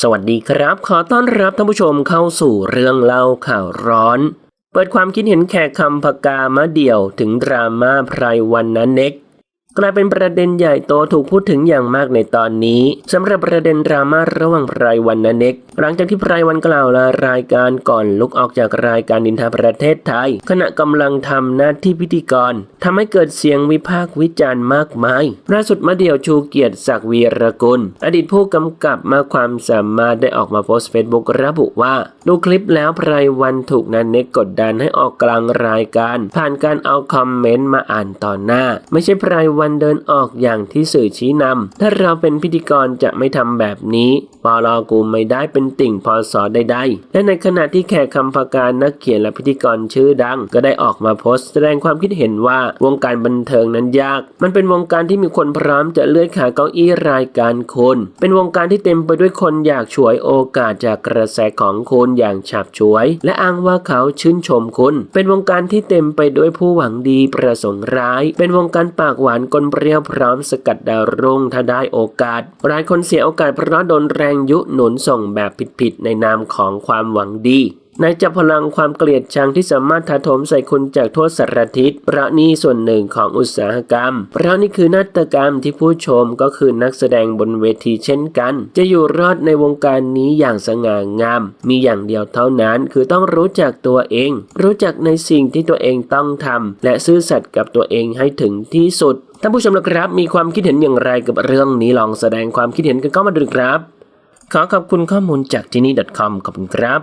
สวัสดีครับ ขอต้อนรับท่านผู้ชมเข้าสู่เรื่องเล่าข่าวร้อน เปิดความคิดเห็นแขกคำพกามะเดี่ยวถึงดราม่าไพรวันนั้นเน็ก กลายเป็นประเด็นใหญ่โตถูกพูดถึงอย่างมากในตอนนี้สำหรับประเด็นดราม่าระหว่างไพรวันนันเน็กหลังจากที่ไพรวันกล่าวลารายการก่อนลุกออกจากรายการดินทาประเทศไทย ขณะกำลังทำหน้าที่พิธีกรทำให้เกิดเสียงวิพากษ์วิจารณ์มากมายล่าสุดมาเดี่ยวชูเกียรติศักดิ์วีรกุล อดีตผู้กำกับมาความสามารถได้ออกมาโพสต์เฟซบุ๊กระบุว่า ดูคลิปแล้วไพรวันถูกนันเน็กกดดันให้ออกกลางรายการ ผ่านการเอาคอมเมนต์มาอ่านต่อหน้า ไม่ใช่ไพรวันเดินออกอย่างที่สื่อชี้นำ ถ้าเราเป็นพิธีกรจะไม่ทำแบบนี้ปลอกูไม่ได้เป็นติ่งพอสอใดๆ และในขณะที่แขกคำพการนักเขียนและพิธีกรชื่อดัง ก็ได้ออกมาโพสต์แสดงความคิดเห็นว่าวงการบันเทิงนั้นยาก มันเป็นวงการที่มีคนพร้อมจะเลื่อยขาเก้าอี้รายการคนเป็นวงการที่เต็มไปด้วยคนอยากฉวยโอกาสจากกระแสของคุณอย่างฉับฉวย และอ้างว่าเขาชื่นชมคุณ เป็นวงการที่เต็มไปด้วยผู้หวังดีประสงค์ร้าย เป็นวงการปากหวานกลเปรี้ยวพร้อมสกัดดาวรุ่งถ้าได้โอกาส หลายคนเสียโอกาสเพราะโดนแรงยุหนุนส่งแบบผิดๆในนามของความหวังดี ในจัพลังความเกลียดชังที่สามารถถาโถมใส่คุณจากทั่วสารทิศเพราะนี่ส่วนหนึ่งของอุตสาหกรรมเพราะนี่คือนาฏกรรมที่ผู้ชมก็คือนักแสดงบนเวทีเช่นกัน จะอยู่รอดในวงการนี้อย่างสง่างาม มีอย่างเดียวเท่านั้นคือต้องรู้จักตัวเอง รู้จักในสิ่งที่ตัวเองต้องทำและซื่อสัตย์กับตัวเองให้ถึงที่สุดท่านผู้ชมนะครับมีความคิดเห็นอย่างไรกับเรื่องนี้ลองแสดงความคิดเห็นกันเข้ามาดูครับ ขอขอบคุณข้อมูลจากที่นี่ .com ขอบคุณครับ